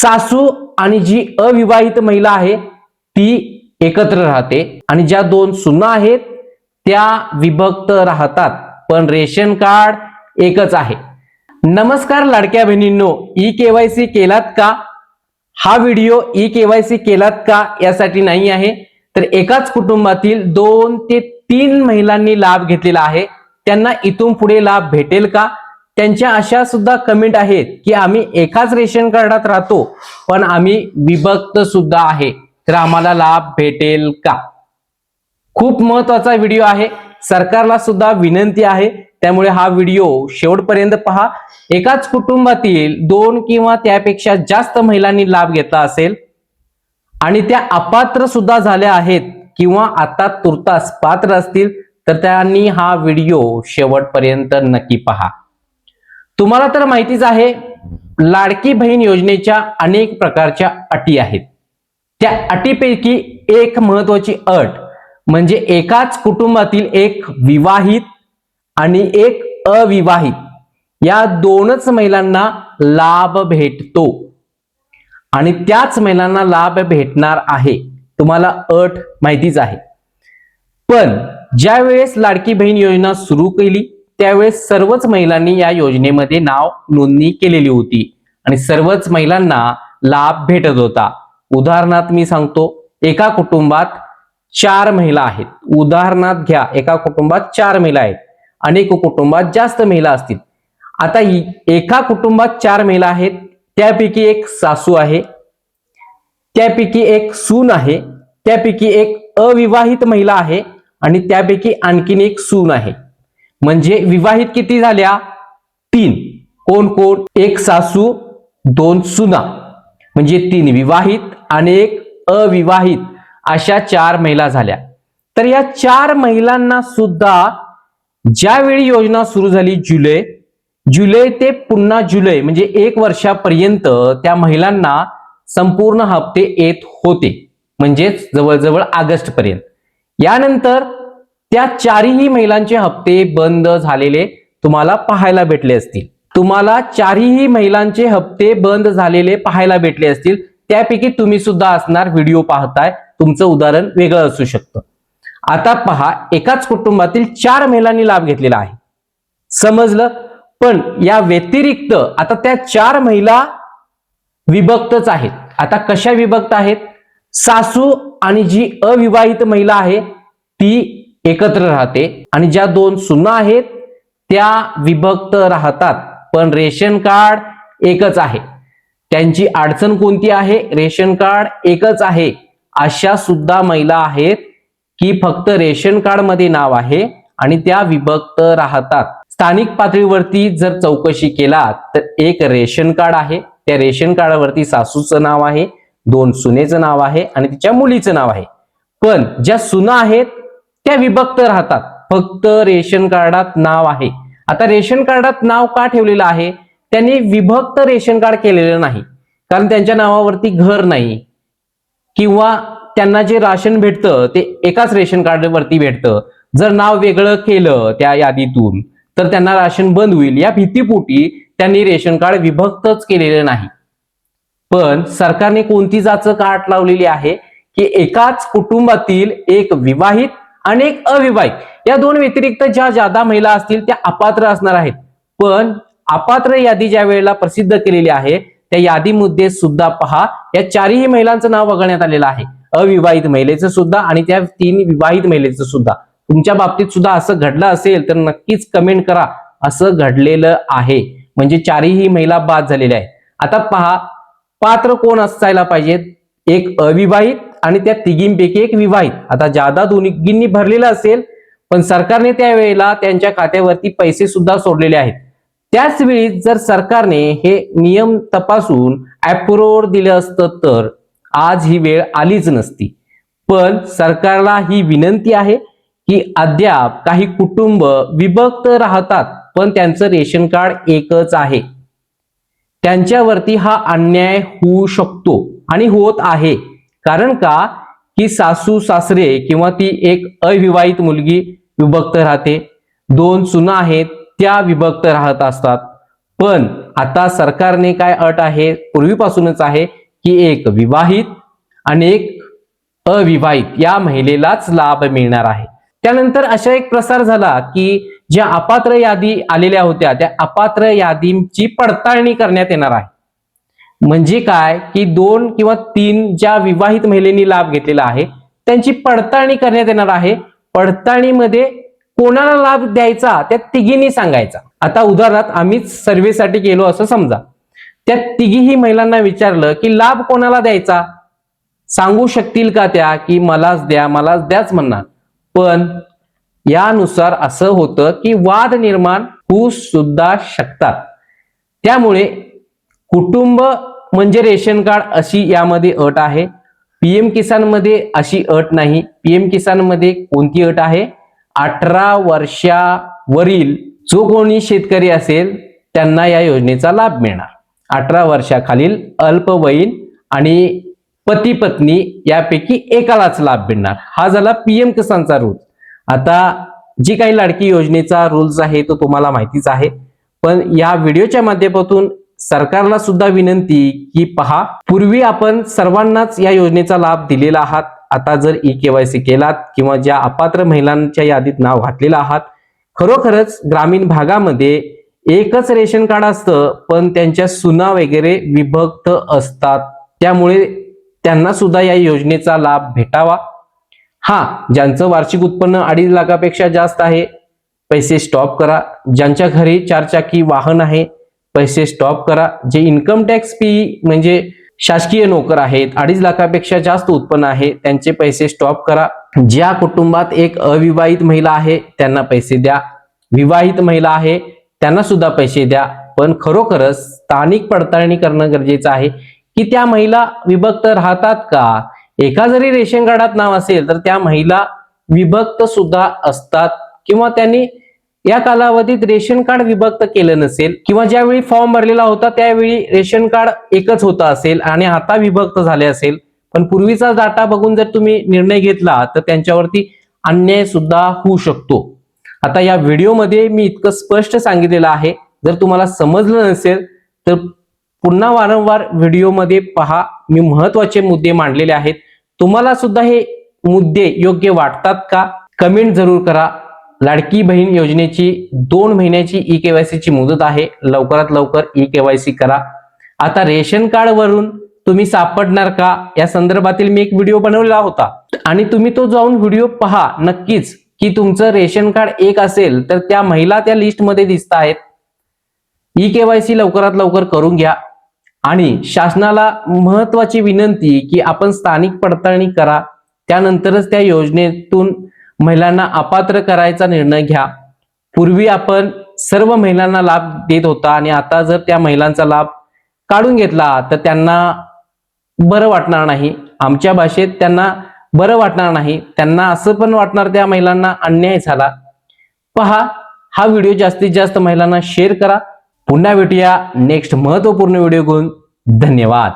सासू आणि जी अविवाहित महिला आहे ती एकत्र राहते. आणि ज्या दोन सुना आहेत त्या विभक्त राहतात. पण रेशन कार्ड एकच आहे. नमस्कार लाडक्या बहिणींनो ई केवायसी केलात का? हा व्हिडिओ ई केवायसी केलात का यासाठी नाही आहे? तर एकाच कुटुंबातील दोन ते तीन महिलांनी लाभ घेतलेला आहे. त्यांना इथून पुढे लाभ भेटेल का? त्यांच्या अशा सुद्धा कमेंट आहेत की आम्ही एकाच रेशन कार्डात राहतो पण आम्ही विभक्त सुद्धा आहे. तर आम्हाला लाभ भेटेल का? खूप महत्त्वाचा व्हिडिओ आहे. सरकारला सुद्धा विनंती आहे. त्यामुळे हा व्हिडिओ शेवटपर्यंत पहा. एकाच कुटुंबातील दोन किंवा त्यापेक्षा जास्त महिलांनी लाभ घेतला असेल आणि त्या अपात्र सुद्धा झाल्या आहेत किंवा आता तुर्तास पात्र असतील तर त्यांनी हा व्हिडिओ शेवटपर्यंत नक्की पहा. तुम्हाला तर माहितीच आहे लाडकी बहीण योजनेच्या अनेक प्रकारच्या अटी आहेत. त्या अटीपैकी एक महत्वाची अट म्हणजे एकाच कुटुंबातील एक विवाहित आणि एक अविवाहित या दोनच महिलांना लाभ भेटतो. आणि त्याच महिलांना लाभ भेटणार आहे तुम्हाला अट माहितीच आहे. पण ज्या वेळेस लाडकी बहीण योजना सुरू केली त्यावेळेस सर्वच महिलांनी या योजनेमध्ये नाव नोंदणी केलेली होती. आणि सर्वच महिलांना लाभ भेटत होता. उदाहरणार्थ मी सांगतो एका कुटुंबात चार महिला आहेत. उदाहरणार्थ घ्या एका कुटुंबात चार महिला आहेत. अनेक कुटुंबात जास्त महिला असतील. आता एका कुटुंबात चार महिला आहेत त्यापैकी एक सासू आहे त्यापैकी एक सून आहे त्यापैकी एक अविवाहित महिला आहे आणि त्यापैकी आणखीन एक सून आहे. म्हणजे विवाहित किती झाल्या? तीन. कोण कोण? एक सासू दोन सुना. म्हणजे तीन विवाहित आणि एक अविवाहित अशा चार महिला झाल्या. तर या चार महिलांना सुद्धा ज्यावेळी योजना सुरू झाली जुलै जुलै ते पुन्हा जुलै म्हणजे एक वर्षापर्यंत त्या महिलांना संपूर्ण हप्ते येत होते. म्हणजेच जवळजवळ ऑगस्ट पर्यंत यानंतर त्या चारही महिलांचे हप्ते बंद झालेले तुम्हाला पाहायला भेटले असतील. तुम्हाला चारही महिलांचे हप्ते बंद झालेले पाहायला भेटले असतील. त्यापैकी तुम्ही सुद्धा असणार व्हिडिओ पाहताय. तुमचं उदाहरण वेगळं असू शकतं. आता पहा एकाच कुटुंबातील चार महिलांनी लाभ घेतलेला आहे. समजलं? पण या व्यतिरिक्त आता त्या चार महिला विभक्तच आहेत. आता कशा विभक्त आहेत? सासू आणि जी अविवाहित महिला आहे ती एकत्र राहते आणि ज्या दोन सुना आहेत त्या विभक्त राहतात. पण रेशन कार्ड एकच आहे. त्यांची अडचण कोणती आहे? रेशन कार्ड एकच आहे. अशा सुद्धा महिला आहेत की फक्त रेशन कार्डमध्ये नाव आहे आणि त्या विभक्त राहतात. स्थानिक पातळीवरती जर चौकशी केला तर एक रेशन कार्ड आहे. त्या रेशन कार्डावरती सासूचं नाव आहे दोन सुनेचं नाव आहे आणि तिच्या मुलीचं नाव आहे. पण ज्या सुना आहेत त्या विभक्त राहतात. फक्त रेशन कार्डात नाव आहे. आता रेशन कार्डात नाव का ठेवलेलं आहे? त्यांनी विभक्त रेशन कार्ड केलेलं नाही. कारण त्यांच्या नावावरती घर नाही. किंवा त्यांना जे राशन भेटतं ते एकाच रेशन कार्डवरती भेटतं. जर नाव वेगळं केलं त्या यादीतून तर त्यांना राशन बंद होईल. या भीतीपोटी त्यांनी रेशन कार्ड विभक्तच केलेलं नाही. पण सरकारने कोणती जाचं काट लावलेली आहे? की एकाच कुटुंबातील एक विवाहित आणि एक अविवाहित. या दोन व्यतिरिक्त ज्या जादा महिला असतील त्या अपात्र असणार आहेत. पण अपात्र यादी ज्या वेळेला प्रसिद्ध केलेली आहे त्या यादीमध्ये सुद्धा पहा या चारही महिलांचं नाव वगळण्यात आलेलं आहे. अविवाहित महिलेचं सुद्धा आणि त्या तीन विवाहित महिलेचं सुद्धा. तुमच्या बाबतीत सुद्धा असं घडलं असेल तर नक्कीच कमेंट करा. असं घडलेलं आहे. म्हणजे चारही महिला बाद झालेल्या आहेत. आता पहा पात्र कोण असायला पाहिजेत? एक अविवाहित आणि त्या तिघींपैकी एक विवाहित. आता जादा दोन्हींनी भरलेलं असेल पण सरकारने त्यावेळेला त्यांच्या खात्यावरती पैसे सुद्धा सोडलेले आहेत. त्याच वेळी जर सरकारने हे नियम तपासून अप्रोड दिलं असतं तर आज ही वेळ आलीच नसती. पण सरकारला ही विनंती आहे की अद्याप काही कुटुंब विभक्त राहतात पण त्यांचं रेशन कार्ड एकच आहे. त्यांच्यावरती हा अन्याय होऊ शकतो आणि होत आहे. कारण का? की सासू सासरे किंवा ती एक अविवाहित मुलगी विभक्त राहते. दोन सुना आहेत त्या विभक्त राहत असतात. पण आता सरकारने काय अट आहे? पूर्वीपासूनच आहे की एक विवाहित आणि एक अविवाहित या महिलेलाच लाभ मिळणार आहे. त्यानंतर अशा एक प्रसार झाला की ज्या अपात्र यादी आलेल्या होत्या त्या अपात्र यादींची पडताळणी करण्यात येणार आहे. म्हणजे काय? की दोन किंवा तीन ज्या विवाहित महिलेनी लाभ घेतलेला आहे त्यांची पडताळणी करण्यात येणार आहे. पडताळणीमध्ये कोणाला लाभ द्यायचा त्या तिघींनी सांगायचा. आता उदाहरणार्थ आम्हीच सर्व्हेसाठी गेलो असं समजा. त्या तिघीही महिलांना विचारलं की लाभ कोणाला द्यायचा? सांगू शकतील का त्या? की मलाच द्या मलाच द्याच म्हणणार. पण यानुसार असं होतं की वाद निर्माण होऊ सुद्धा शकतात. त्यामुळे कुटुंब म्हणजे रेशन कार्ड अशी यामध्ये अट आहे. पीएम किसानमध्ये अशी अट नाही. पीएम किसानमध्ये कोणती अट आहे? अठरा वर्षावरील जो कोणी शेतकरी असेल त्यांना या योजनेचा लाभ मिळणार. अठरा वर्षाखालील अल्पवयीन आणि पती पत्नी यापैकी एकालाच लाभ मिळणार. हा झाला पीएम किसानचा रूल आता जी काही लाडकी योजनेचा रूल्स आहे तो तुम्हाला माहितीच आहे. पण या व्हिडिओच्या माध्यमातून सरकारला सुद्धा विनंती की पहा पूर्वी आपण सर्वांनाच या योजनेचा लाभ दिलेला आहात. आता जर ई केवायसी केलात किंवा ज्या अपात्र महिलांच्या यादीत नाव घातलेलं आहात खरोखरच ग्रामीण भागामध्ये एकच रेशन कार्ड असतं पण त्यांच्या सुना वगैरे विभक्त असतात. त्यामुळे त्यांना सुद्धा या योजनेचा लाभ भेटावा. हा ज्यांचं वार्षिक उत्पन्न अडीच लाखापेक्षा जास्त आहे पैसे स्टॉप करा. ज्यांच्या घरी चारचाकी वाहन आहे पैसे स्टॉप करा. जे इन्कम टॅक्स पी म्हणजे शासकीय नोकर आहेत अडीच लाखापेक्षा जास्त उत्पन्न आहे त्यांचे पैसे स्टॉप करा. ज्या कुटुंबात एक अविवाहित महिला आहे त्यांना पैसे द्या. विवाहित महिला आहे त्यांना सुद्धा पैसे द्या. पण खरोखरच स्थानिक पडताळणी करणं गरजेचं आहे. की त्या महिला विभक्त राहतात का? एका जरी रेशन कार्डात नाव असेल तर त्या महिला विभक्त सुद्धा असतात. किंवा त्यांनी या कालावधीत रेशन कार्ड विभक्त केलं नसेल किंवा ज्यावेळी फॉर्म भरलेला होता त्यावेळी रेशन कार्ड एकच होता असेल आणि आता विभक्त झाले असेल. पण पूर्वीचा डाटा बघून जर तुम्ही निर्णय घेतला तर त्यांच्यावरती अन्याय सुद्धा होऊ शकतो. आता या व्हिडिओमध्ये मी इतकं स्पष्ट सांगितलेलं आहे. जर तुम्हाला समजलं नसेल तर पुन्हा वारंवार व्हिडिओमध्ये पहा. मी महत्त्वाचे मुद्दे मांडलेले आहेत. तुम्हाला सुद्धा हे मुद्दे योग्य वाटतात का? कमेंट जरूर करा. लाडकी बहीण योजनेची दोन महिन्याची ई केवायसीची मुदत आहे. लवकरात लवकर ई केवायसी करा. आता रेशन कार्ड वरून तुम्ही सापडणार का? या संदर्भातील मी एक व्हिडिओ बनवला होता. आणि तुम्ही तो जाऊन व्हिडिओ पहा नक्कीच की तुमचं रेशन कार्ड एक असेल तर त्या महिला त्या लिस्टमध्ये दिसत आहेत. ई केवायसी लवकरात लवकर करून घ्या. आणि शासनाला महत्वाची विनंती की आपण स्थानिक पडताळणी करा. त्यानंतरच त्या योजनेतून महिलांना अपात्र करायचा निर्णय घ्या. पूर्वी आपण सर्व महिलांना लाभ देत होता आणि आता जर त्या महिलांचा लाभ काढून घेतला तर त्यांना बरं वाटणार नाही. आमच्या भाषेत त्यांना बरं वाटणार नाही. त्यांना असं पण वाटणार त्या महिलांना अन्याय झाला. पहा हा व्हिडिओ जास्तीत जास्त महिलांना शेअर करा. पुन्हा भेटूया नेक्स्ट महत्त्वपूर्ण व्हिडिओ घेऊन. धन्यवाद.